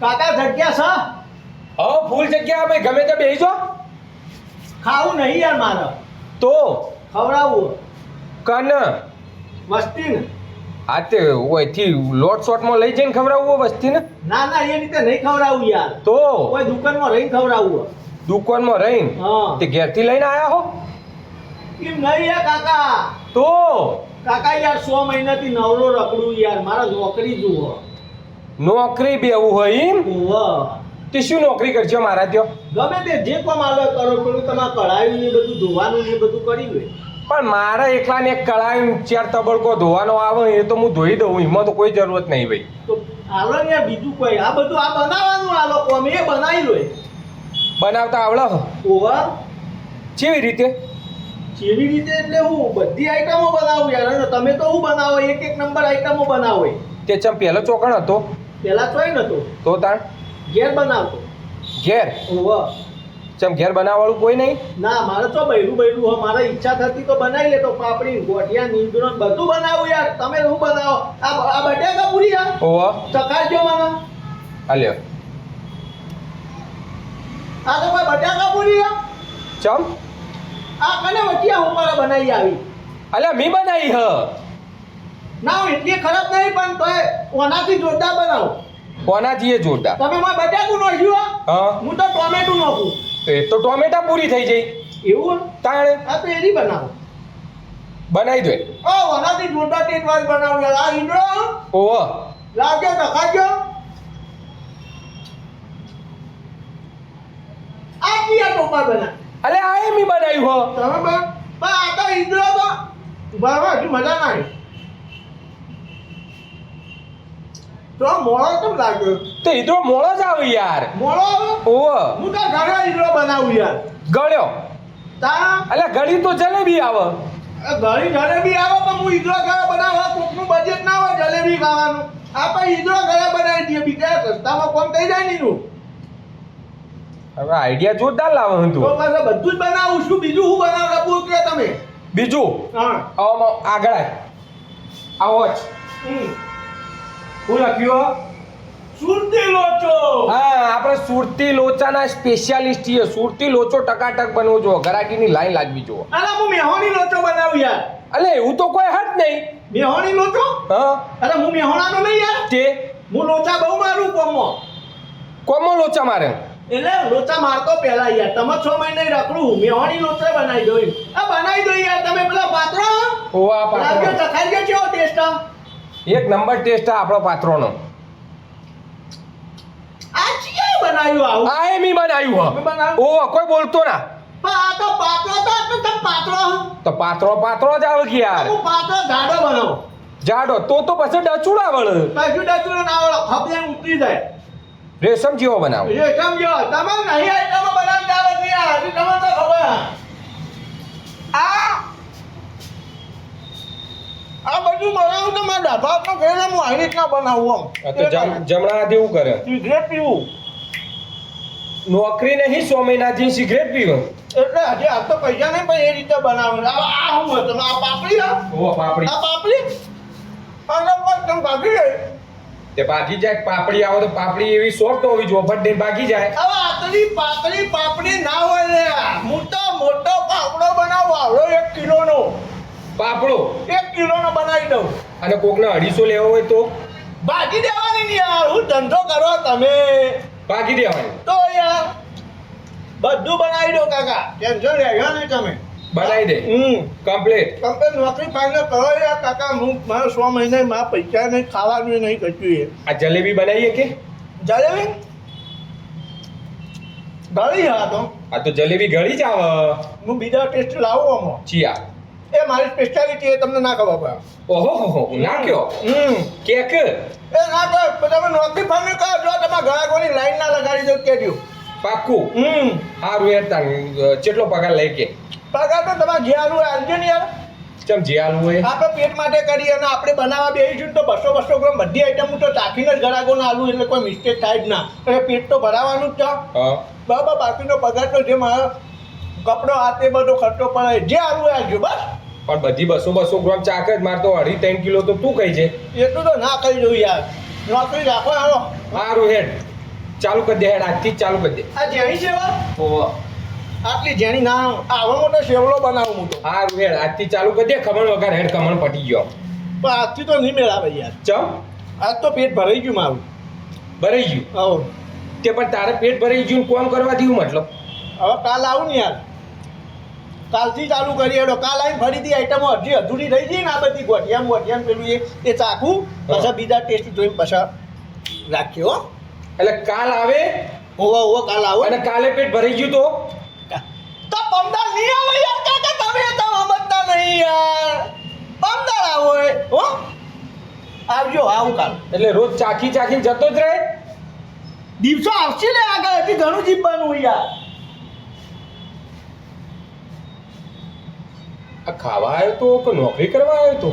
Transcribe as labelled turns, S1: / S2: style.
S1: કાકા જગ્યા છે?
S2: હા ફૂલ જગ્યા ભાઈ ગમે તે જો.
S1: ખાવું નહીં યાર મારે.
S2: તો?
S1: ખવડાવવું
S2: કન?
S1: વસ્તી ને.
S2: આ તે ઓયથી લોટ શોટમાં લઈ જઈને ખવડાવવું વસ્તીને
S1: ના? ના એ રીતે નહીં ખવડાવવું યાર.
S2: તો?
S1: કોઈ દુકાનમાં રહીને ખવડાવવું
S2: દુકાનમાં રહીને?
S1: હા.
S2: તે ઘેરથી લઈને આયા હો?
S1: એમ નહીં યાર કાકા.
S2: તો?
S1: કાકા યાર સો મહિનાથી નવરો રખડું યાર. મારા નોકરી જુઓ.
S2: નોકરી બેવું હોય એમ. તે શું નોકરી કરજો મારા ત્યો?
S1: ગમે તે જે પણ આલો કરો પેલું તમારે કળાયું ને બધું ધોવાનું ને બધું કર્યું હોય
S2: પણ મારા એકલાને એક કળાઈ ચાર તબડકો ધોવાનો આવે એ તો હું ધોઈ દઉં એમાં તો કોઈ જરૂરત નહીં ભાઈ.
S1: તો આવડે ને બીજું કોઈ આ બધું આ બનાવવાનું આલો અમે એ બનાવી લો.
S2: બનાવતા આવડે હો.
S1: ઓવર
S2: કેવી રીતે?
S1: કેવી રીતે? એટલે હું બધી આઈટમો બનાવું યાર. તમે તો હું બનાવો એક એક નંબર આઈટમો બનાવો.
S2: તે ચમ પહેલો ચોકણ હતો?
S1: પેલા તોય નતો
S2: તો તાણ?
S1: ઘેર બનાવતો.
S2: ઘેર?
S1: ઓવર
S2: ચમ ઘેર બનાવવાળું કોઈ નહીં?
S1: ના મારે તો બૈરું બૈરું હોય મારે ઈચ્છા થતી તો બનાવી લેતો પાપડી ગોઠિયા નીંદણો બધું બનાવું યાર. તમે શું બનાવો? આ આ બટેકા પૂરી યાર
S2: ઓહો.
S1: ચકાડજો મને
S2: હાલ્યો
S1: આ તો કોઈ બટેકા પૂરી યાર
S2: ચમ?
S1: આ કને વટિયા ઉપર બનાવી આવી?
S2: અલ્યા મી બનાવી હ.
S1: ના હું એટલી ખરાબ નહીં પણ તોય ઓનાથી જોરદાર બનાવો.
S2: કોનાજીએ જોરદાર.
S1: તમે માં બટાકું નાખ્યું હો?
S2: હા.
S1: તો ટોમેટું નાખું.
S2: તો એ તો ટોમેટા પૂરી થઈ જઈ
S1: એવું?
S2: તાણે?
S1: આ તો એની બનાવો.
S2: બનાવી દે.
S1: ઓ ઓનાથી જોરદાર ટેટ વાર બનાવું. યાર આ ઈંડો
S2: ઓહો.
S1: લાવજો ટકાજો આ કિયા ટોપા બના
S2: અલે આ એ બનાવ્યું હો?
S1: તમે બન આ તો ઈંડો તો. હજુ મજા ના આવી. તો મોળો કેમ લાગ્યો?
S2: તો ઈદરો મોળો જ આવે યાર.
S1: મોળો આવે? હું તો ઘરે ઈંડો બનાવું યાર.
S2: ગળ્યો.
S1: તા
S2: એટલે ગળી તો જલેબી આવે.
S1: ઘણી જલેબી આવે પણ હું ઈદરો ઘરે બનાવવા કોકનું બજેટ ના હોય જલેબી ખાવાનું. આપણે ઈદરો ઘરે બનાવી દઈએ બીજા રસ્તામાં કોમ થઈ જાય નહીં
S2: હવે આઈડિયા જોરદાર લાવવાનું હું
S1: તું. બધું જ બનાવું છું બીજું હું બનાવ પૂછ કે તમે.
S2: બીજું?
S1: હા.
S2: આગળ આવો જ.
S1: હમ.
S2: શું લખ્યું
S1: સુરતી લોચો.
S2: હા આપણે સુરતી લોચાના સ્પેશિયાલિસ્ટ છીએ. સુરતી લોચો ટકાટક બનવો જો ગરાકીની લાઈન લાગવી જો
S1: અરે હું મેહોણી લોચો બનાવું યાર.
S2: અલે એવું તો કોઈ હટ નહીં.
S1: મેહોણી લોચો?
S2: હા.
S1: અરે હું મેહોણાનો નહીં યાર.
S2: તે?
S1: હું લોચા બહુ મારું કોમો.
S2: કોમો લોચા મારે?
S1: એટલે લોચા મારતો પહેલા યાર. તમે છ મહિને રખડું. મેહોણી લોચો બનાવી દો આ બનાવી દો યાર. તમે પેલા પાત્રો
S2: ઓવા પાત્રો.
S1: ચખાઈ ગયો કેવો ટેસ્ટ?
S2: એક નંબર ટેસ્ટ આપણો પાત્રોનો.
S1: આ ચિયા બનાવ્યું આવું?
S2: આ એ મી બનાવ્યું
S1: તમે બનાવ્યું?
S2: કોઈ બોલતો ના.
S1: આ તો પાત્રો તો તો તમે પાત્રો
S2: તો પાત્રો પાત્રો જ આવે કે યાર?
S1: હું પાત્રો જાડો બનાવો
S2: જાડો તો તો પછી ડચુડા વળ.
S1: કશું ડચું ના આવડો ખપલે ઉતરી જાય.
S2: રેશમ જેવો બનાવો.
S1: એ સમજો તમે નહીં આઈટમો બનાવતા આવે છે યાર? હજી તો ખબર. આ આ બધું બનાવું તો મારા દાદા તો કહે હું આવી રીતના બનાવું
S2: આમ. તો જમણા હાથે એવું કરે.
S1: સિગરેટ પીવું.
S2: નોકરી નહીં સો મહિના જઈને સિગરેટ પીવો.
S1: એટલે હજી આ તો પૈસા નહીં પણ એ રીતે બનાવે આ હોય? તમે આ પાપડી આ
S2: ઓવા પાપડી.
S1: આ પાપડી? અને પણ તમે ભાગી ગઈ.
S2: તે ભાગી જાય પાપડી આવો તો પાપડી એવી સોફ્ટ હોવી જોઈએ બટ ભાગી જાય.
S1: હવે આટલી પાતળી પાપડી ના હોય ને મોટો મોટો પાપડો બનાવો આવડો એક કિલોનો
S2: પાપડો.
S1: એક કિલોનો બનાવી દઉં.
S2: અને કોકને અઢીસો લેવો હોય તો?
S1: ભાગી દેવાની ને યાર હું ધંધો કરો તમે.
S2: ભાગી દેવાની.
S1: તો યાર બધું બનાવી દો કાકા. ટેન્શન લેજો ને તમે.
S2: બનાવી દે.
S1: હમ.
S2: કમ્પ્લીટ
S1: કમ્પ્લીટ નોકરી ફાઇનલ કરો યાર કાકા. હું મારા સો મહિને મારા પૈસા નહીં ખાવાનું નહીં કશું એ.
S2: આ જલેબી બનાવીએ કે?
S1: જલેબી? ગળી હા તો.
S2: આ તો જલેબી ગળી જ આવે
S1: હું બીજા ટેસ્ટ લાવું આમાં.
S2: ચિયા.
S1: એ મારી સ્પેશિયાલિટી એ તમને ના ખબર પડે.
S2: ઓહો હો ના કયો?
S1: હમ.
S2: કેક
S1: એ ના કહો તો તમે નોકરી ફાઇનલ કરો જો તમારા ગ્રાહકોની લાઈન ના લગાડી દો કેજો
S2: પાક્કું?
S1: હમ.
S2: સારું યાર તાર કેટલો પગાર લઈ કે?
S1: પગાર તો તમારે જે આલુ આલજો ને યાર.
S2: ચમ જે હાલવું હોય
S1: આપણે પેટ માટે કરી અને આપણે બનાવવા બેસીશું તો બસો બસો ગ્રામ બધી આઈટમ તો ચાખીને જ ગ્રાહકોને આલુ એટલે કોઈ મિસ્ટેક થાય જ ના. એટલે પેટ તો ભરાવાનું જ છે.
S2: હા.
S1: બરાબર બાકીનો પગાર તો જે મારો કપડો હાથે બધો ખર્ચો પડે જે આવું આવજો બસ.
S2: પણ બધી બસો બસો ગ્રામ ચાક જ મારતો અઢી ત્રણ કિલો તો તું કહી છે
S1: એટલું તો ના કહી દઉં યાર. નોકરી રાખો હાલો.
S2: સારું હેડ. ચાલુ કરી દે હેડ આજથી ચાલુ કરી દે.
S1: આ જેણી સેવા
S2: ઓહો.
S1: આટલી જેણી ના આવો મોટો સેવલો બનાવો મોટો
S2: હારું હેડ આજથી ચાલુ કરી દે ખમણ વગર હેડ ખમણ પટી ગયો.
S1: પણ આજથી તો નહીં મેળાવે યાર.
S2: ચમ?
S1: આજ તો પેટ ભરાઈ ગયું મારું.
S2: ભરાઈ ગયું?
S1: હો
S2: તે પણ તારે પેટ ભરાઈ ગયું કોમ કરવા દીધું મતલબ?
S1: હવે કાલ આવું ને યાર. કાલથી ચાલુ કરી હેડો કાલ આવીને ફરીથી આઈટમો હજી અધૂરી રહી ગઈ ને આ બધી ગોઠિયામ ગોઠિયામ પેલું એ એ ચાખું પછી બીજા ટેસ્ટ જોઈને પછી રાખ્યો હો.
S2: એટલે કાલ આવે?
S1: હોવા હોવા કાલ આવો.
S2: અને કાલે પેટ ભરી ગયું તો?
S1: તો પમદાર નહીં આવો યાર કાકા તમે તો સમજતા નહીં યાર. પમદાર આવો એ હો. આવજો આવું કાલ.
S2: એટલે રોજ ચાખી ચાખીને જતો જ રહે?
S1: દિવસો આવશે ને આગળ હજી ઘણું જીવવાનું યાર.
S2: આ ખાવા આવ્યો તો કે નોકરી કરવા આવ્યો તો?